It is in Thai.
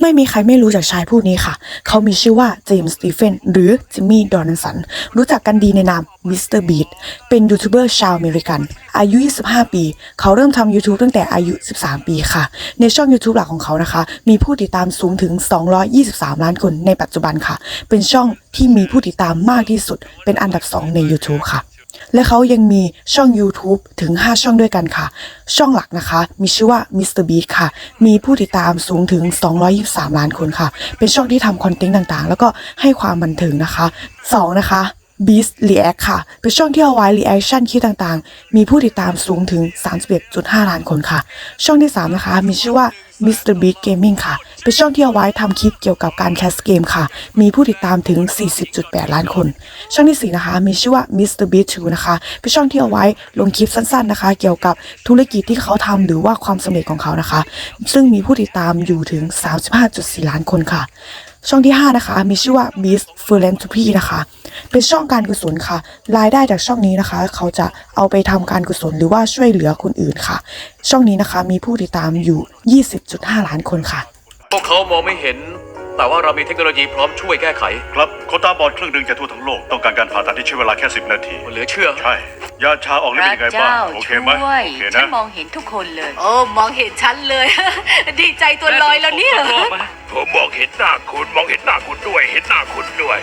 ไม่มีใครไม่รู้จักชายผู้นี้ค่ะ เขามีชื่อว่าเจมส์สตีเฟนหรือจิมมี่ดอนันสัน รู้จักกันดีในนามมิสเตอร์บีดเป็นยูทูบเบอร์ชาวอเมริกัน อายุ 25 ปี เขาเริ่มทำ YouTube ตั้งแต่อายุ 13 ปีค่ะ ในช่อง YouTube หลักของเขานะคะ มีผู้ติดตามสูงถึง 223 ล้านคนในปัจจุบันค่ะ เป็นช่องที่มีผู้ติดตามมากที่สุด เป็นอันดับ 2 ใน YouTube ค่ะ และเขายังมีช่อง YouTube ถึง 5 ช่องด้วยกันค่ะ ช่องหลักนะคะ มีชื่อว่า Mr. Beast ค่ะ มีผู้ติดตามสูงถึง 223 ล้านคนค่ะ เป็นช่องที่ทำคอนเทนต์ต่างๆ แล้วก็ให้ความบันเทิงนะคะ 2 นะคะ Beast React ค่ะ เป็นช่องที่เอาไว้ reaction คลิปต่างๆ มีผู้ติดตามสูงถึง 31.5 ล้านคนค่ะ ช่องที่ 3 นะคะ มีชื่อว่า Mr. Beast Gaming ค่ะ เป็นช่องที่เอาไว้ทำคลิปเกี่ยวกับการแคสเกมค่ะ มีผู้ติดตามถึง 40.8 ล้านคน ช่องที่ 4 นะคะ มีชื่อว่า Mr. Beast 2นะคะ เป็นช่องที่เอาไว้ลงคลิปสั้นๆนะคะ เกี่ยวกับธุรกิจที่เขาทำหรือว่าความสำเร็จของเขานะคะ ซึ่งมีผู้ติดตามอยู่ถึง 35.4 ล้านคนค่ะ ช่องที่ 5 นะคะ มีชื่อว่า Beast Philanthropy นะคะ เป็นช่องการกุศลค่ะ รายได้จากช่องนี้นะคะ เขาจะเอาไปทำการกุศลหรือว่าช่วยเหลือคนอื่นค่ะ ช่องนี้นะคะมีผู้ติดตามอยู่ 20.5 ล้านคนค่ะ พวกเขามองไม่เห็น แต่ว่าเรามีเทคโนโลยีพร้อมช่วยแก้ไข ครับคนตาบอดครึ่งหนึ่งจะทั่วทั้งโลกต้องการการผ่าตัดที่ใช้เวลาแค่ 10 นาที เหลือเชื่อ ใช่ ยาชาออกพฤทธิ์ระเป็นยังไงบ้างเจ้าโอเคช่ไหมวยโอเคฉันนะมองเห็นทุกคนเลย โอ้มองเห็นฉันเลย ดีใจตัวลอยแล้วเนี่ย ผมมองเห็นหน้าคุณมองเห็นหน้าคุณด้วย เห็นหน้าคุณด้วย